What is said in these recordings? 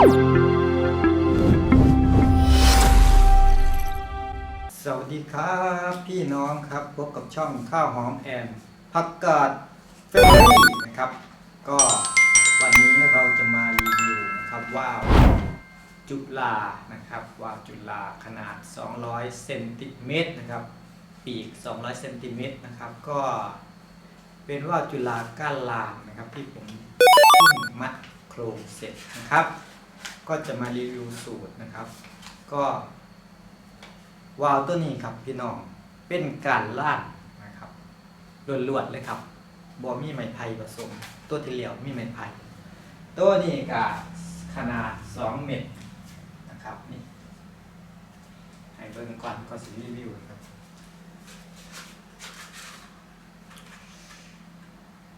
สวัสดีครับพี่น้องครับพบกับช่องข้าวหอมแอนผักกาดเฟรนี่นะครับ ก็วันนี้เราจะมารีวิวนะครับว่าวจุฬานะครับว่าวจุฬาขนาด 200เซนติเมตรนะครับ ปีก 200เซนติเมตรนะครับก็เป็นว่าวจุฬาก้านลามนะครับที่ผมเพิ่งมัดโครงเสร็จนะครับ ก็จะมารีวิวสูตรนะครับ ก็วาล์วตัวนี้ครับพี่น้องเป็นการล่างนะครับล้วนๆเลยครับบอมีไม้ไผ่ผสม ตัวที่เหลียวมีไม้ไผ่ตัวนี้ก็ขนาด 2 เมตรนะครับนี่ให้เบิ่งก่อนก็สิรีวิวครับ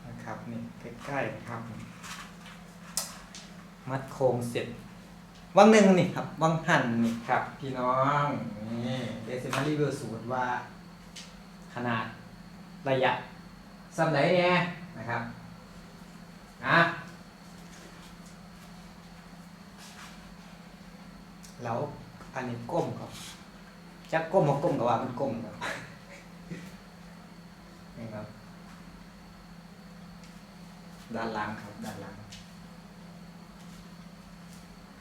นะครับนี่ใกล้ๆครับ มัดโครงเสร็จ วังหนึ่งนี่ครับ วังหันนี่ครับ พี่น้องนี่เดซิมารีวิวสูตรว่า ขนาดระยะสำไหนเนี่ยนะครับนะแล้วอันนี้ก้มครับจักก้มมาก้มกับว่ามันก้มครับนี่ครับด้านล่างครับด้านล่าง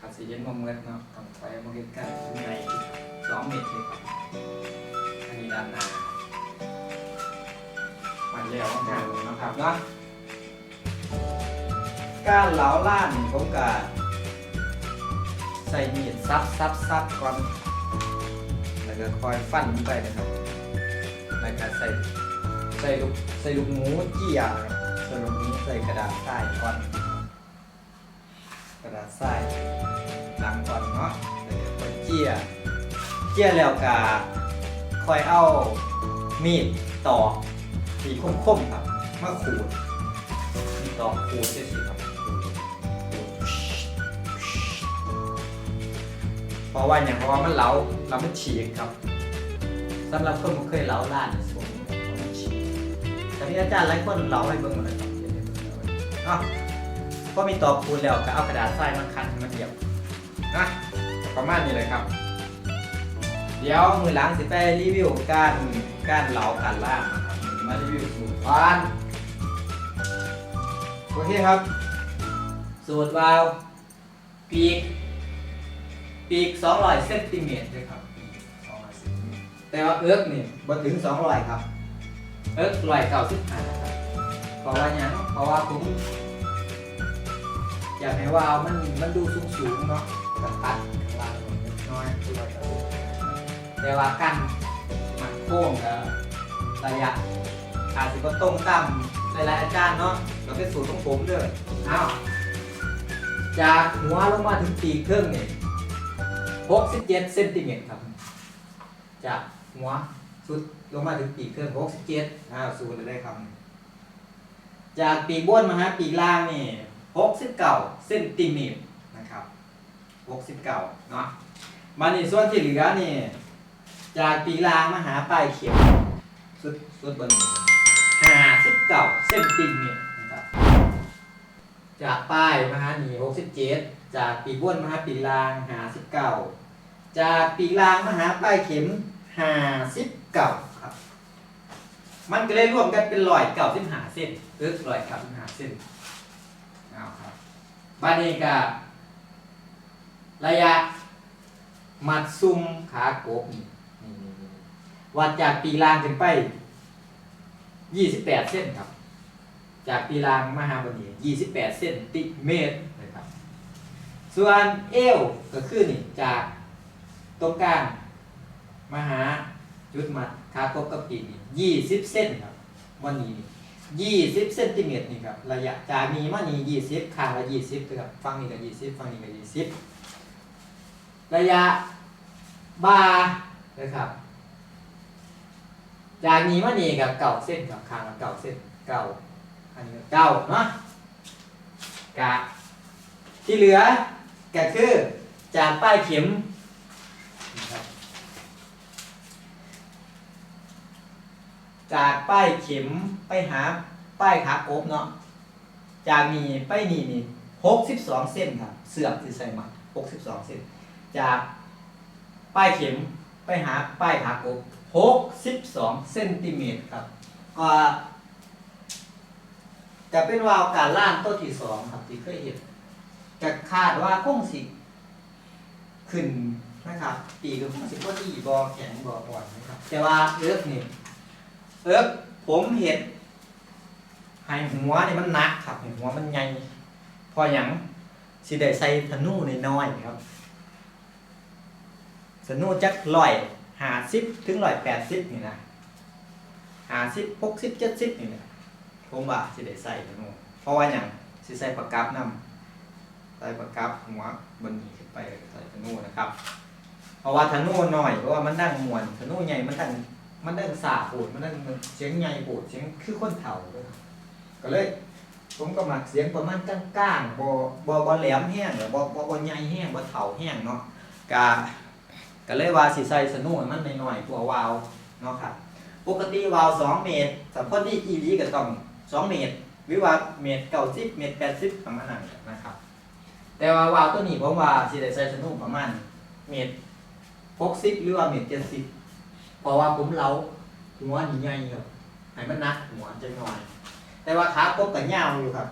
ขาสีเย็นมอมเงินเนาะต้องไปมองกันข้างในสองเมตรเลยครับอันนี้ด้านหน้ามันเลี้ยวงานนะครับเนาะการเหลาล้านผมก็ใส่มีดซับซับซับก่อนแล้วก็คอยฟันไปนะครับแล้วก็ใส่ใส่ลูกใส่ลูกหมูเจี่ยครับใส่ลูกหมูใส่กระดาษทรายก่อนกระดาษทราย ล้วก็เจียเจียแล้วก็คอยเอามีดตอกที่คมๆครับมาขูดมีดตอกขูดเสียครับเพราะว่าอย่างเพราะว่ามันเหลาเรามันฉีกครับสำหรับคนบ่เคยเหลาล้านสมมันฉีกแต่ที่อาจารย์หลายคนเหลาให้เบิ่งหมดเลยครับเดี๋ยวๆเนาะพอมีตอกขูดแล้วก็เอากระดาษทรายมาคันมันเดียวนะ ประมาณนี้เลยครับ เดี๋ยวมือหลังสิไปรีวิวการการเหลาการล่างนะครับมารีวิวสูตรก่อนโอเคครับ สูตรวาวปีก ปีก 200เซนติเมตรเลยครับปีก200เซนติเมตรแต่ว่าเอิร์กนี่บ่ถึง 200 ครับ เอิร์กร้อยเก้าสิบห้าครับเพราะว่าหยังเพราะว่าผมอยากให้วาวมันมันดูสูงสูงๆเนาะ กตัดข้างล่างลงเล็กน้อยคือว่าจะแต่ว่ากันมันโค้งกับระยะอาจจะก็ตรงตามหลายๆอาจารย์เนาะเราเป็นสูตรของผมเด้ออ้าวจากหัวลงมาถึงปีกเครื่องนี่67เซนติเมตรครับ จากหัวสุดลงมาถึงปีกเครื่อง67อ้าวสูตรเลยได้ครับ จากปีกบนมาฮะปีกล่างนี่69เซนติเมตรนะครับ 69เนาะมานี่ส่วนที่เหลือนี่จากปีลางมาหาปลายเข็มสุดสุดบนนี้59เซนติเมตรนะครับจากป้ายมาหานี่67จากปีกบนมาหาปีกล่าง59จากปีลางมาหาปลายเข็ม59ครับ มันก็เลยรวมกันเป็นร้อยเก้าสิบหาเส้นเออร้อยเก้าสิบหาเส้นเอาครับบานี้ก็ ระยะมัดซุ่มขากบนี่วัดจากปีรางถึงไปยี่สิบแปดเส้นครับ จากปีรางมหาวันนี้ยี่สิบแปดเส้นติเมตรนะครับ ส่วนเอวก็คือนี่จากตรงกลางมหาจุดมัดขากบกับปีกนี่ยี่สิบเส้นครับวันนี้ยี่สิบเซนติเมตรนี่ครับ ระยะจากนี้มานี่ยี่สิบข้างละยี่สิบนะครับฝั่งนี้ก็ยี่สิบฝั่งนี้ก็ยี่สิบ ระยะบานะครับ จากนี้มานี่กับเก่าเส้นครับข้างละเก่าเส้นเก่าอันนี้เก่าเนาะกะที่เหลือก็คือจากป้ายเข็มจากป้ายเข็มไปหาป้ายขากบเนาะจากนี่ไปนี่นี่62เส้นครับ เสือกที่ใส่มา62เส้น จากป้ายเข็มไปหาป้ายผากบ62เซนติเมตรครับก็จะเป็นวาล์วการล่างตัวที่สองครับที่เคยเห็นจะคาดว่าคงสิขึ้นนะครับปีก็คงสิบ่ดีบอแข็งบออ่อนนะครับ แต่ว่าเอิร์กนี่เอิร์กผมเห็นให้หัวนี่มันหนักครับห้หัวมันใหญ่พออย่างสิได้ใส่ธนูน้อยๆครับ สนุจักร้อยหาสิบถึงร้อยแปดสิบนี่นะหาสิบหกสิบเจ็ดสิบนี่นะผมว่าสิได้ใส่สนุเพราะว่าอย่างสิใส่ประกับนำใส่ประกับหัวบนนี้ขึ้นไปใส่ธนูนะครับเพราะว่าธนูน้อยเพราะว่ามันดังมวนธนูใหญ่มันดังมันดังสาโปดมันดังเสียงใหญ่โปดเสียงคือคนเฒ่าก็เลยผมก็มักเสียงประมาณกลางๆบ่บ่บ่แหลมแห้งหรือบ่บ่บ่ใหญ่แห้งบ่เฒ่าแห้งเนาะกะ ก็เลยว่าสิใส่สนุกให้มันหน่อยๆตัววาวเนาะครับปกติวาล์ว2เมตรสำหรับคนที่อีลีก็ต้อง2เมตรหรือว่าเมตร90เมตร80ประมาณนั้นนะครับ แต่ว่าวาวตัวนี้ผมว่าสิได้ใส่สนุกประมาณเมตร60หรือว่าเมตร70เพราะว่าผมเล้าหัวนี่ใหญ่ครับให้มันหนักหัวจังหน่อย แต่ว่าขากบก็ยาวอยู่ครับ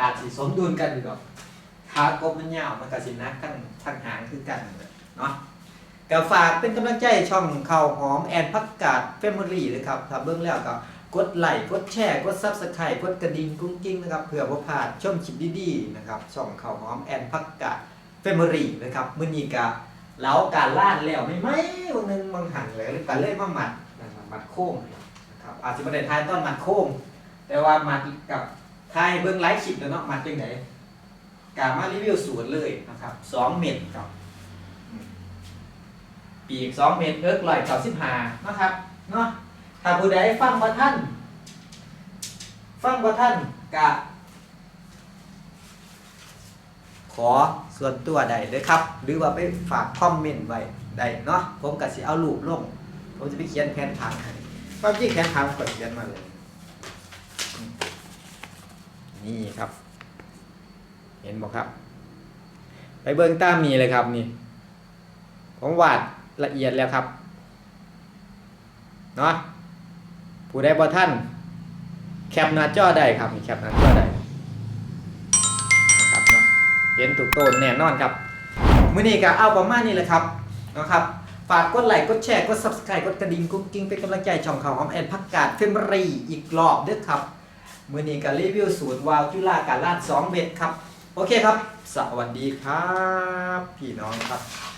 อาจสิสมดุลกันอยู่ดอกขากบมันยาวมันก็สินักทั้งทั้งหางคือกันเนาะ ก็ฝากเป็นกำลังใจช่องข่าวหอมแอนพักกาดเฟมิลี่เลยครับถ้าเบิ่งแล้วก็กดไลค์กดแชร์กดซับสไครต์กดกระดิ่งกุ้งกิ้งนะครับเพื่อบ่าพลาดชมคลิปดีๆนะครับช่องข่าวหอมแอนพักกาดเฟมิลี่นะครับมื้อนี้ก็เล้าการล่านแล้วไม่ไหมวันหนึงบางหันเลยก็เลยมาหมัดนะครับหมัดโค้งนะครับอาจจะบ่ได้ทายตอนหมัดโค้งแต่ว่าหมัดกับทายเบิ่งไลฟ์คลิปแล้วเนาะหมัดจังไดกามารีวิวสวนเลยนะครับ2เม็ดครับ ปีกสองเมตรเอิกลอยเก้าสิบห้านะครับเนาะถ้าผู้ใดฟังบ่ท่าน ฟังบ่ท่านกะขอส่วนตัวใดเลยครับ หรือว่าไปฝากคอมเมนต์ไว้ได้เนาะผมก็สิเอารูปลง ผมจะไปเขียนแผนผังให้ความจริงแผนผังก็เขียนมาเลย นี่ครับ เห็นบ่ครับ ไปเบิ่งตามีเลยครับนี่ ผมวาด ละเอียดแล้วครับเนาะผู้ใดบ่ท่านแคปหน้าจอได้ครับแคปหน้าจอได้นะครับเนาะเห็นถูกโตนแน่นอนครับมื้อนี้ก็เอาประมาณนี้แหละครับเนาะครับฝากกดไลค์กดแชร์กด Subscribe กดกระดิ่งกุ้งกิ้งเป็นกำลังใจช่องข่าวหอมแอนพักกาดเฟมรีอีกรอบเด้อครับมื้อนี้ก็รีวิวสูตรวาล์วจุฬาการลาด2เม็ดครับ โอเคครับ สวัสดีครับ พี่น้องครับ